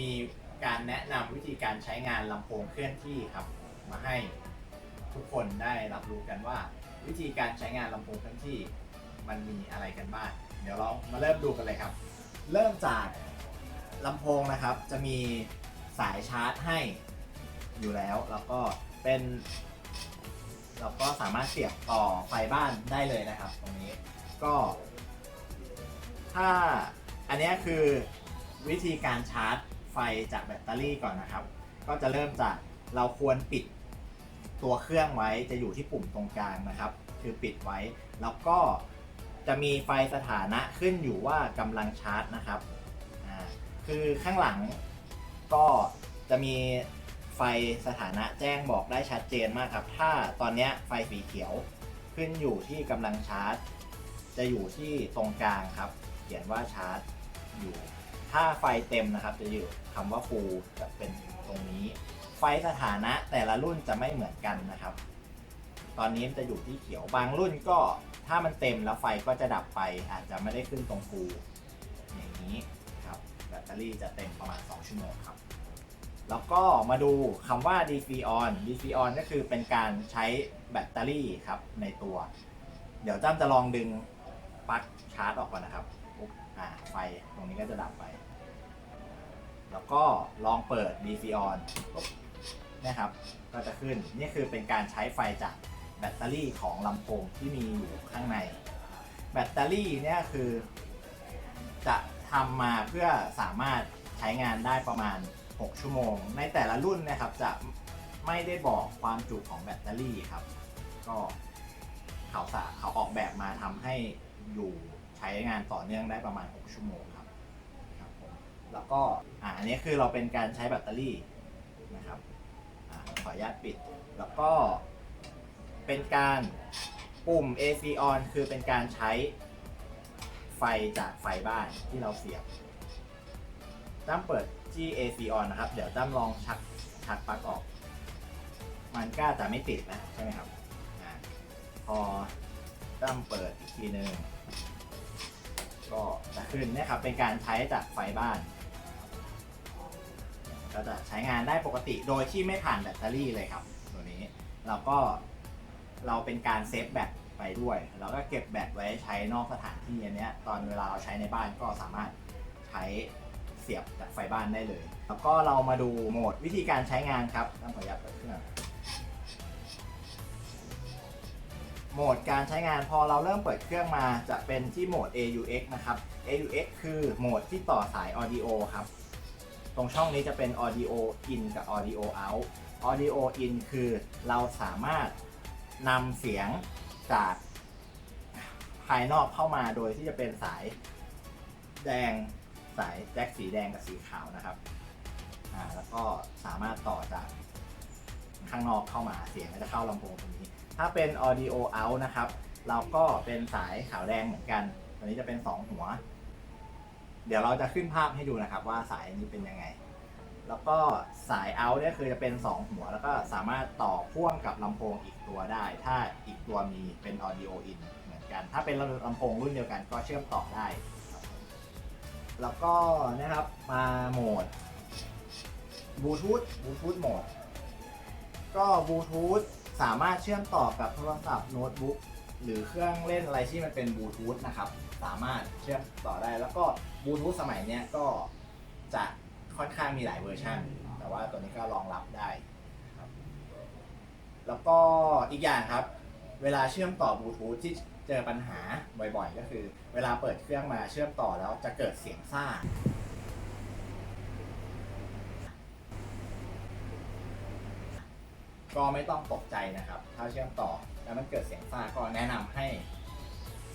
มีการแนะนำวิธีการใช้งานลำโพงเคลื่อนที่ครับ มาให้ทุกคนได้รับรู้กันว่า วิธีการใช้งานลำโพงเคลื่อนที่มันมีอะไรกันบ้างเดี๋ยวเรามาเริ่มดูกันเลยครับ เริ่มจากลำโพงนะครับ จะมีสายชาร์จให้อยู่แล้ว แล้วก็เป็น เราก็สามารถเสียบต่อไฟบ้านได้เลยนะครับ ตรงนี้ก็ ถ้าอันนี้คือวิธีการชาร์จ ไฟจากแบตเตอรี่ก่อนนะครับ ก็จะเริ่มจากเราควรปิดตัวเครื่องไว้จะอยู่ที่ปุ่มตรงกลางนะครับ คือปิดไว้ แล้วก็จะมีไฟสถานะขึ้นอยู่ว่ากำลังชาร์จนะครับคือข้างหลังก็จะมีไฟสถานะแจ้งบอกได้ชัดเจนมากครับ ถ้าตอนนี้ไฟสีเขียวขึ้นอยู่ที่กำลังชาร์จ จะอยู่ที่ตรงกลางครับ เขียนว่าชาร์จอยู่ ถ้าไฟเต็มนะครับจะอยู่คำว่า full จะเป็นตรงนี้ ไฟสถานะแต่ละรุ่นจะไม่เหมือนกันนะครับ ตอนนี้มันจะอยู่ที่เขียวบางรุ่นก็ถ้ามันเต็มแล้วไฟก็จะดับไป อาจจะไม่ได้ขึ้นตรง full อย่างนี้ครับแบตเตอรี่จะเต็มประมาณ 2 ชั่วโมงครับ แล้วก็มาดูคำว่า DC on DC on ก็คือเป็นการใช้แบตเตอรี่ครับในตัว เดี๋ยวจ้ำจะลองดึงปลั๊กชาร์จออกก่อนนะครับปุ๊บอ่าไฟตรงนี้ก็จะดับไป แล้วก็ลองเปิด DC on นี่ครับ ก็จะขึ้น นี่คือเป็นการใช้ไฟจากแบตเตอรี่ของลำโพงที่มีอยู่ข้างใน แบตเตอรี่เนี่ยคือ จะทำมาเพื่อสามารถใช้งานได้ประมาณ 6 ชั่วโมง ในแต่ละรุ่นนะครับจะไม่ได้บอกความจุของแบตเตอรี่ครับ ก็เขาสาเขาออกแบบมาทำให้อยู่ใช้งานต่อเนื่องได้ประมาณ 6 ชั่วโมงครับ แล้วก็อ่าอันนี้คือเราเป็นการใช้แบตเตอรี่นะครับอาขออนุญาตปิด แล้วก็เป็นการปุ่ม AC on คือเป็นการใช้ไฟจากไฟบ้านที่เราเสียบจ้ำเปิดที่ AC on นะครับ เดี๋ยวจ้ำลองชักชักปลั๊กออก มันก็จะไม่ติดนะใช่ไหมครับอพอจ้ำเปิดอีกทีหนึ่งก็จะขึ้นนี่ยครับเป็นการใช้จากไฟบ้าน ก็จะใช้งานได้ปกติโดยที่ไม่ผ่านแบตเตอรี่เลยครับตัวนี้เราก็เราเป็นการเซฟแบตไปด้วยแล้วก็เก็บแบตไว้ใช้นอกสถานที่อันนี้ตอนเวลาเราใช้ในบ้านก็สามารถใช้เสียบจากไฟบ้านได้เลย แล้วก็เรามาดูโหมดวิธีการใช้งานครับต้องขออนุญาตเปิดเครื่องโหมดการใช้งานพอเราเริ่มเปิดเครื่องมาจะเป็นที่โหมด AUX นะครับ AUX คือโหมดที่ต่อสาย Audio ครับ ตรงช่องนี้จะเป็น audio in กับ audio out audio in คือเราสามารถนำเสียงจากภายนอกเข้ามาโดยที่จะเป็นสายแดงสายแจ็คสีแดงกับสีขาวนะครับอ่าแล้วก็สามารถต่อจากข้างนอกเข้ามาเสียงก็จะเข้าลำโพงตรงนี้ ถ้าเป็น audio out นะครับ เราก็เป็นสายขาวแดงเหมือนกัน ตัวนี้จะเป็น 2 หัว เดี๋ยวเราจะขึ้นภาพให้ดูนะครับ ว่าสายนี้เป็นยังไง แล้วก็สาย out เนี่ยคือจะเป็น 2 หัว แล้วก็สามารถต่อพ่วงกับลำโพงอีกตัวได้ ถ้าอีกตัวมีเป็น audio in เหมือนกัน ถ้าเป็นลำโพงรุ่นเดียวกันก็เชื่อมต่อได้ แล้วก็นะครับมาโหมดบลูทูธบลูทูธโหมด ก็บลูทูธสามารถเชื่อมต่อกับโทรศัพท์โน้ตบุ๊กหรือเครื่องเล่นอะไรที่มันเป็นบลูทูธนะครับ สามารถเชื่อมต่อได้แล้วก็ บลูทูธสมัยเนี้ยก็จะค่อนข้างมีหลายเวอร์ชันแต่ว่าตัวนี้ก็รองรับได้ครับ แล้วก็อีกอย่างครับ เวลาเชื่อมต่อบลูทูธที่เจอปัญหาบ่อยๆ ก็คือ เวลาเปิดเครื่องมาเชื่อมต่อแล้วจะเกิดเสียงซ่าก็ไม่ต้องตกใจนะครับ ถ้าเชื่อมต่อแล้วมันเกิดเสียงซ่าก็แนะนำให้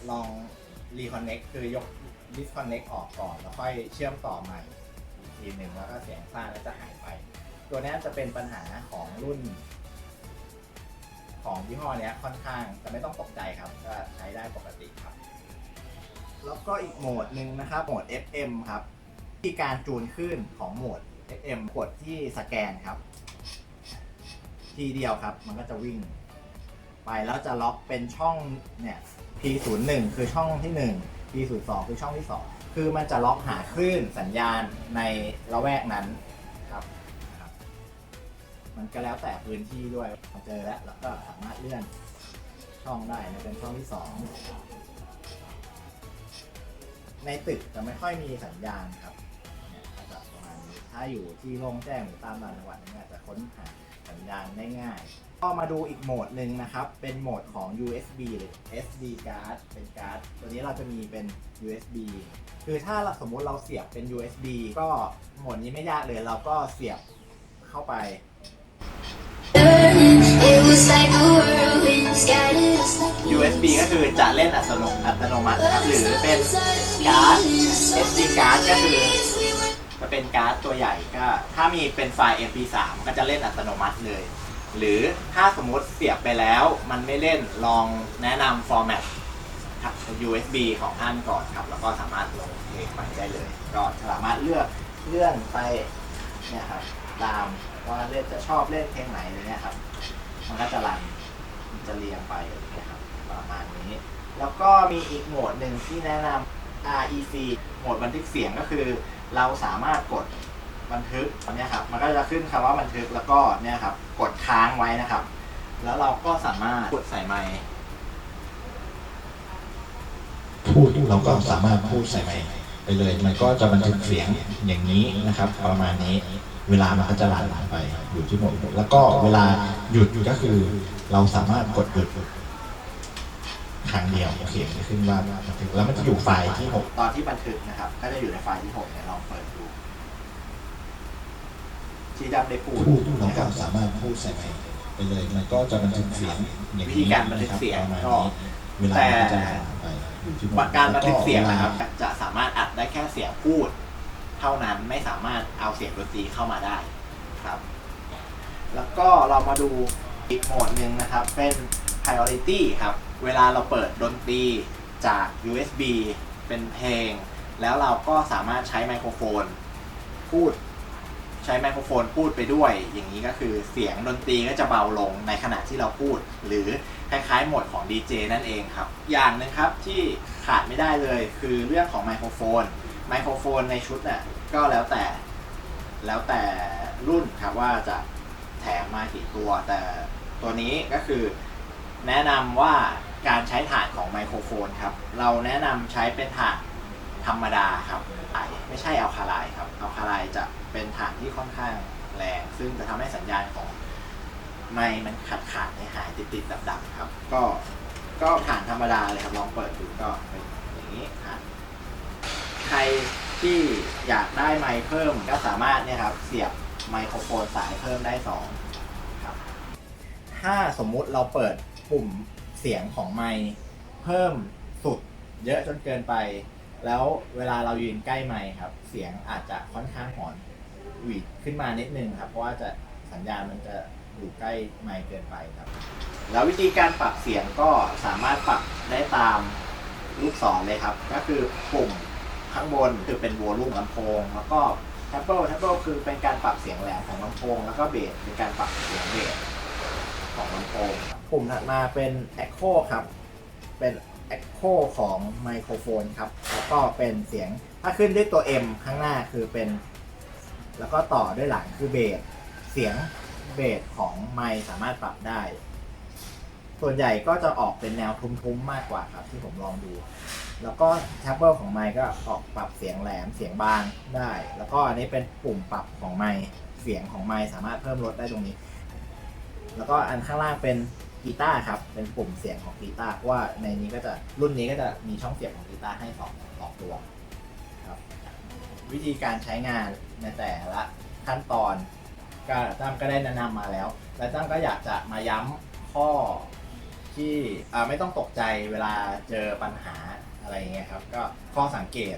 ลอง reconnect คือยก disconnect ออกก่อน แล้วค่อยเชื่อมต่อใหม่อีกทีหนึ่งแล้วก็เสียงซ่าก็จะหายไป ตัวนี้จะเป็นปัญหาของรุ่น ของยี่ห้อเนี้ยค่อนข้างจะไม่ต้องตกใจครับ ก็ใช้ได้ปกติครับ แล้วก็อีกโหมดหนึ่งนะครับ โหมด FM ครับที่การจูนขึ้นของโหมด FM กดที่สแกนครับ ทีเดียวครับ มันก็จะวิ่ง ไปแล้วจะล็อกเป็นช่องเนี่ย P01 คือช่องที่ 1 P02 คือช่องที่2คืคือมันจะล็อกหาคลื่นสัญญาณในละแวกนั้นครับครับ มันก็แล้วแต่พื้นที่ด้วยพอเจอแล้วแล้วก็สามารถเลื่อนช่องได้นะเป็นช่องที่สองในตึกจะไม่ค่อยมีสัญญาณครับเนี่ยก็จะประมาณนี้ถ้าอยู่ที่โล่งแจ้งหรือตามต่างจังหวัดเนี่ยจะค้นหาสัญญาณได้ง่าย ก็มาดูอีกโหมดหนึ่งนะครับ เป็นโหมดของ USB หรือ SD card เป็นการ์ด ตัวนี้เราจะมีเป็น USB คือถ้าเราสมมุติเราเสียบเป็น USB ก็โหมดนี้ไม่ยากเลย เราก็เสียบเข้าไป It was like a whirlwind scattered us like USB ก็คือจะเล่นอัตโนอัตโนมัติครับ หรือเป็นการ์ด SD card ก็คือจะเป็นการ์ดตัวใหญ่ก็ ถ้ามีเป็นไฟล์ MP3 ก็จะเล่นอัตโนมัติเลย หรือถ้าสมมติเสียบไปแล้วมันไม่เล่นลองแนะนำฟอร์แมต USB ของท่านก่อนครับ แล้วก็สามารถลงเพลงไปได้เลย ก็สามารถเลือกเลื่อนไปเนี่ยครับตามว่าเล่นจะชอบเล่นเพลงไหนอะไรเงี้ยครับมันก็จะรันมันจะเรียงไปอะไรเงี้ยครับประมาณนี้ แล้วก็มีอีกโหมดหนึ่งที่แนะนำ REC โหมดบันทึกเสียงก็คือ เราสามารถกด บันทึกอันเนี้ยครับมันก็จะขึ้นคำว่าบันทึกแล้วก็เนี่ยครับ กดค้างไว้นะครับ แล้วเราก็สามารถกดใส่ไมค์พูดเราก็สามารถพูดใส่ไมค์ไปเลย มันก็จะบันทึกเสียงอย่างนี้นะครับ ประมาณนี้เวลามันก็จะหลั่นไปอยู่ที่โหมดแล้วก็เวลาหยุดก็คือ เราสามารถกดหยุดครั้งเดียวเสียงจะขึ้นว่าบันทึกแล้วมันจะอยู่ไฟล์ที่หกตอนที่บันทึกนะครับ ก็จะอยู่ในไฟล์ที่6เนี่ยลองเปิดดู ชีดำได้พูดพูดเรานะคก็รับ สามารถพูดใส่ไมค์ไปเลย มันก็จะบันทึกเสียงอย่างวิธีนี้การบันทึกเสียงประมาณก็นี้เวลามันก็จะหลั่นไปอยู่ที่โหมดการบันทึกเสียงแล้วนะครับ จะสามารถอัดได้แค่เสียงพูด เท่านั้นไม่สามารถเอาเสียงดนตรีเข้ามาได้ครับ แล้วก็เรามาดูอีกโหมดหนึ่งนะครับ เป็น priority ครับ เวลาเราเปิดดนตรีจาก USB เป็นเพลง แล้วเราก็สามารถใช้ไมโครโฟน พูด ใช้ไมโครโฟนพูดไปด้วย อย่างนี้ก็คือเสียงดนตรีก็จะเบาลงในขณะที่เราพูด หรือคล้ายๆโหมดของดีเจนั่นเองครับ อย่างหนึ่งครับที่ขาดไม่ได้เลยคือเรื่องของไมโครโฟน ไมโครโฟนในชุดน่ะก็แล้วแต่แล้วแต่รุ่นครับว่าจะแถมมากี่ตัว แต่ตัวนี้ก็คือแนะนำว่าการใช้ถ่านของไมโครโฟนครับ เราแนะนำใช้เป็นถ่านธรรมดาครับไอไม่ใช่อัลคาไลครับอัลคาไลจะ เป็นถ่านที่ค่อนข้างแรง ซึ่งจะทำให้สัญญาณของไมค์มันขาดขาดๆหายติดติดดับดับๆครับ ก็ก็ถ่านธรรมดาเลยครับลองเปิดดูก็เป็นอย่างนี้ถ่านใครที่อยากได้ไมค์เพิ่มก็สามารถเนี่ยครับเสียบไมโครโฟนสายเพิ่มได้สองครับถ้าสมมุติเราเปิดปุ่มเสียงของไมค์เพิ่มสุดเยอะจนเกินไป แล้วเวลาเรายืนใกล้ไมค์ครับ เสียงอาจจะค่อนข้างหอนหวีดขึ้นมานิดนึงครับ เพราะว่าจะสัญญาณมันจะอยู่ใกล้ไมค์เกินไปครับ แล้ววิธีการปรับเสียงก็สามารถปรับได้ตามลูกศรเลยครับ ก็คือปุ่มข้างบนคือเป็นวอลลุ่มลำโพง แล้วก็แท็บเบิลท็บเบิลคือเป็นการปรับเสียงแหลมของลำโพง แล้วก็เบสเป็นการปรับเสียงเบสของลำโพงปุ่มถัดมาเป็น Echo ครับ เป็น Echo ของไมโครโฟนครับ แล้วก็เป็นเสียงถ้าขึ้นด้วยตัว M ข้างหน้าคือเป็น แล้วก็ต่อด้วยหลังคือเบสเสียงเบสของไมค์สามารถปรับได้ ส่วนใหญ่ก็จะออกเป็นแนวทุ้มๆมากกว่าครับที่ผมลองดู แล้วก็แท็บเบิลของไมค์ก็ออกปรับเสียงแหลมเสียงบางได้ แล้วก็อันนี้เป็นปุ่มปรับของไมค์เสียงของไมค์สามารถเพิ่มลดได้ตรงนี้ แล้วก็อันข้างล่างเป็น กีตาร์ครับเป็นปุ่มเสียงของกีตาร์เพราะว่าในนี้ก็จะรุ่นนี้ก็จะมีช่องเสียบของกีตาร์ให้สองสองตัวครับวิธีการใช้งานในแต่ละขั้นตอนก็ตั้มก็ได้แนะนำมาแล้ว และตั้มก็อยากจะมาย้ำข้อที่ไม่ต้องตกใจเวลาเจอปัญหาอะไรอย่างเงี้ยครับก็ข้อสังเกต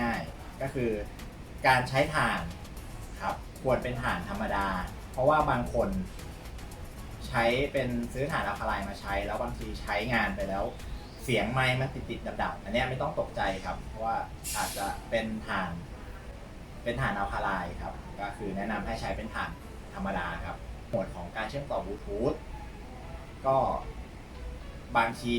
ง่ายๆ ก็คือการใช้ถ่านครับควรเป็นถ่านธรรมดา เพราะว่าบางคน ใช้เป็นซื้อถ่านอะคาไลน์มาใช้ แล้วบางทีใช้งานไปแล้ว เสียงไมค์มันติดติดดับดับอันนี้ไม่ต้องตกใจครับ เพราะว่าอาจจะเป็นถ่าน เป็นถ่านอะคาไลน์ครับ ก็คือแนะนำให้ใช้เป็นถ่านธรรมดาครับโหมดของการเชื่อมต่อบลูทูธก็บางที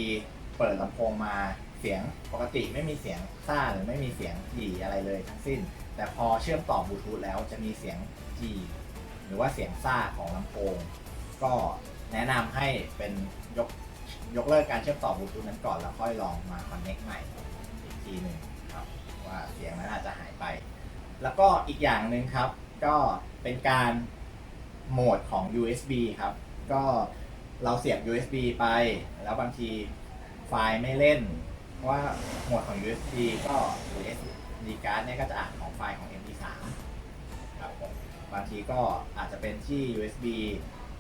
เปิดลำโพงมาเสียงปกติไม่มีเสียงซ่าหรือไม่มีเสียงจีอะไรเลยทั้งสิ้น แต่พอเชื่อมต่อบลูทูธแล้วจะมีเสียงจีหรือว่าเสียงซ่าของลำโพง ก็แนะนำให้เป็นยกยกเลิกการเชื่อมต่อบลูทูธนั้นก่อนแล้วค่อยลองมาคอนเน็กใหม่อีกทีหนึ่งครับว่าเสียงนั้นอาจจะหายไป แล้วก็อีกอย่างหนึ่งครับ ก็เป็นการโหมดของ USB ครับ ก็เราเสียบ USB ไป แล้วบางทีไฟล์ไม่เล่น เพราะว่าโหมดของ USB ก็หรือ SD card เนี่ยก็จะอ่านของไฟล์ของ MP3 ครับผมบางทีก็อาจจะเป็นที่ USB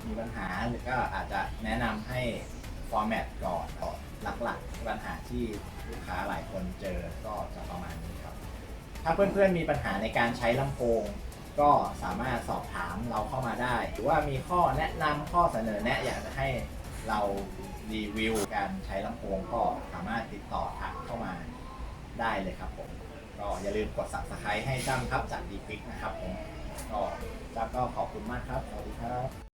มีปัญหาหรือก็อาจจะแนะนำให้ฟอร์แมตก่อนก่อนหลักๆปัญหาที่ลูกค้าหลายคนเจอก็จะประมาณนี้ครับ ถ้าเพื่อนๆมีปัญหาในการใช้ลำโพง ก็สามารถสอบถามเราเข้ามาได้ หรือว่ามีข้อแนะนำข้อเสนอแนะอยากจะให้เรารีวิวการใช้ลำโพงก็สามารถติดต่อทักเข้ามาได้เลยครับผมก็อย่าลืมกด subscribe ให้จ้ำครับจากดีฟิกนะครับผมก็จ้ำก็ขอบคุณมากครับ สวัสดีครับ